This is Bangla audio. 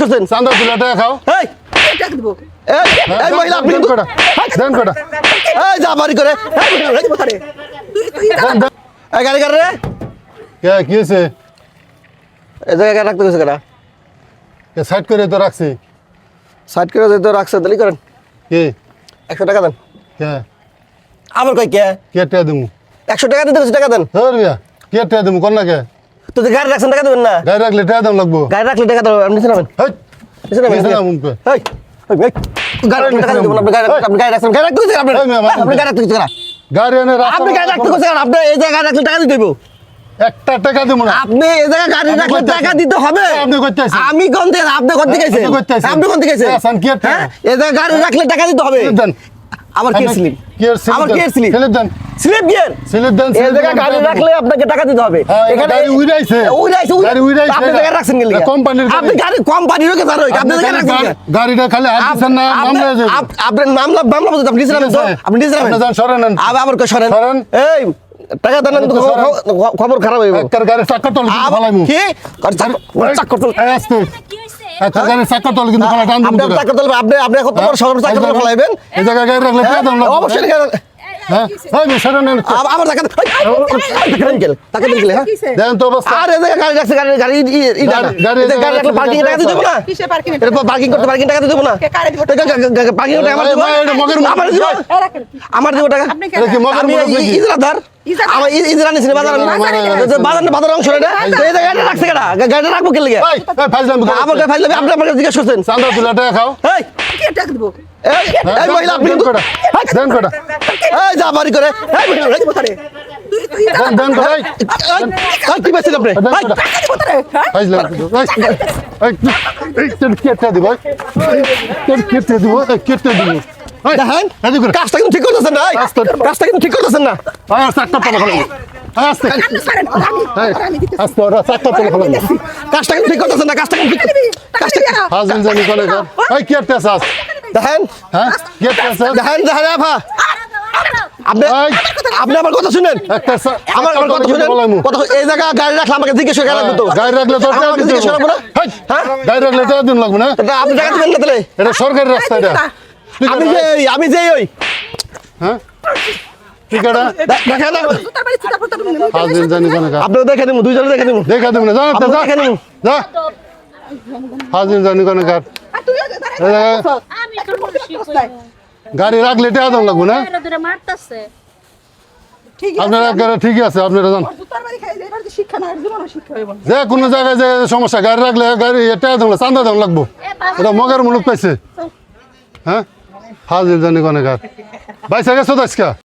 করছেন চান্দা তুলে টাকা খাও। এই টাকা দেবো। এই এই মহিলা আপনি কটা দেন কটা। এই যা বাড়ি করে। এই, এই, এই, কোথায় তুই তুই দেন দেন। এই গাড়ি রে? কে কি হয়েছে? এই জায়গায় রাখতে গেছে কেনা সাইড করে তো রাখছি। সাইড করে তো রাখছে তাহলে করেন? কে? একশো টাকা দেন। কে? আবার কই কে? কে টাকা দেবো একশো টাকা দিতে টাকা দেন। বিয়া কে টাকা দেবো কোন না কে। তো গাড়ি রাখছেন টাকা দেবেন না? গাড়ি রাখলে টাকা দাম লাগবো। গাড়ি রাখলে টাকা দেবেন আপনি দেবো একটা টাকা দেবো না। আপনি এই জায়গায় গাড়ি রাখলে টাকা দিতে হবে। আপনি করতে আমি কোন থেকে আপনি কোন থেকে আপনি? কোন থেকে এই জায়গায় গাড়ি রাখলে টাকা দিতে হবে। আবার কে স্লিপ? কিয়ের স্লিপ আবার কে স্লিপ? স্লিপ দেন। Slip gear. স্লিপ দেন এই দেন, গাড়ি রাখলে আপনাকে টাকা দিতে হবে। হ্যাঁ, এটা গাড়ি উড়াইছে। উড়াইছে উড়াইছে। গাড়ি উড়াইছে আপনি এটা। জায়গায় রাখছেন গেলে কোম্পানির আপনি গাড়ি। কোম্পানির কে জানো আপনি আপনি খালি রাখছেন গাড়িটা খালি না মামলা হয়ে যাবে। আপনার মামলা মামলা বলতে আপনি তো? আপনি আপনি সরেন। আবার আবার কই সরেন? সরেন। এই টাকা দেন খ- খবর খারাপ হইব। একটার গাড়ি তল কি? চাক- আস্তে। দিমু আপনি আপনি আপনি কত বড় চাক ফলাইবেন। এই জায়গায় গাড়ি রাখলে। অবশ্যই হ্যাঁ। আবার হ্যাঁ? দেন তো অবস্থা। আর গাড়ি রাখছে গাড়ি গাড়ি ই- ই- ই- গাড়ি- গাড়ি- এই যে গাড়ি রাখলে পার্কিং টাকা দিতে দেবো না? কিসে পার্কিং এরপর পার্কিং করতে পার্কিং টাকা দিতে না? কে কারে দিব? পার্কিং টাকা আমার দিব। আমার দিব? আমার দিব টাকা। আপনি কি মগের ইজরাদার? আমার নিছি বাজার বাজারে বাজার অংশ এটা? এই রাখছে কেডা? গাড়িটা রাখব। আমার ফাইল আপনি আমার জিজ্ঞেস করছেন। চান্দা তুলে টাকা খাও। এই। কে টাকা দেবো? এই এই মহিলা আপনি দেন দেন কটা। এই যা বাড়ি করে। এই মহিলা দেবো তোরে কেটে দিব। কেটে কেটে দেখেন এদিকে করে। কাজটা কিন্তু ঠিক করতেছেন না এই, আস্তে। কাজটা কিন্তু ঠিক করতেছেন না। আপনি সরেন আমি এই, আমি দিতে আস্তে, ওরা চারটা তলে ফেলাবো। কাজটা কিন্তু ঠিক করতেছেন না কাজটা কিন্তু ঠিক জানি কলে কর। এই, কেটে আসাস? দেখেন হ্যাঁ? কেটে আসাস? দেখেন দেখেন আফা আপনি এই, আপনি আমার কথা শুনেন একটা আমার আমার কথা শুনেন কথা এই জায়গা গাড়ি রাখলে আমাকে জিজ্ঞেস করে রাখব তো গাড়ি রাখলে জিজ্ঞেস না হ্যাঁ গাড়ি রাখলে দিন লাগবে না এটা আপনি টাকা দিবেন না তাহলে এটা সরকারি রাস্তা এটা আমি যে এই, আমি যে ওই। হ্যাঁ? ঠিক আছে দে- দেখেন না, জুতার বাড়ি চিতা পড়তে হাজিন জানি কোনে কার দেখে দিব দুইজনে দেখে দিব দেখা দেবে না যা দেখে জানি কোনে কার গাড়ি রাখলে টাকা দাম লাগবে না? আপনারা ঠিকই আছে আপনারা জান জুতার বাড়ি খাই এবার যে শিক্ষা না জীবন শিক্ষা হইব না। যে কোনো জায়গায় যে সমস্যা গাড়ি রাখলে গাড়ি টাকা দাম চান্দা দাম লাগবো এটা মগের মুলুক পাইছে। হ্যাঁ? হাজির জানি কোনে কার। বাইসা গেছো তো আজকে?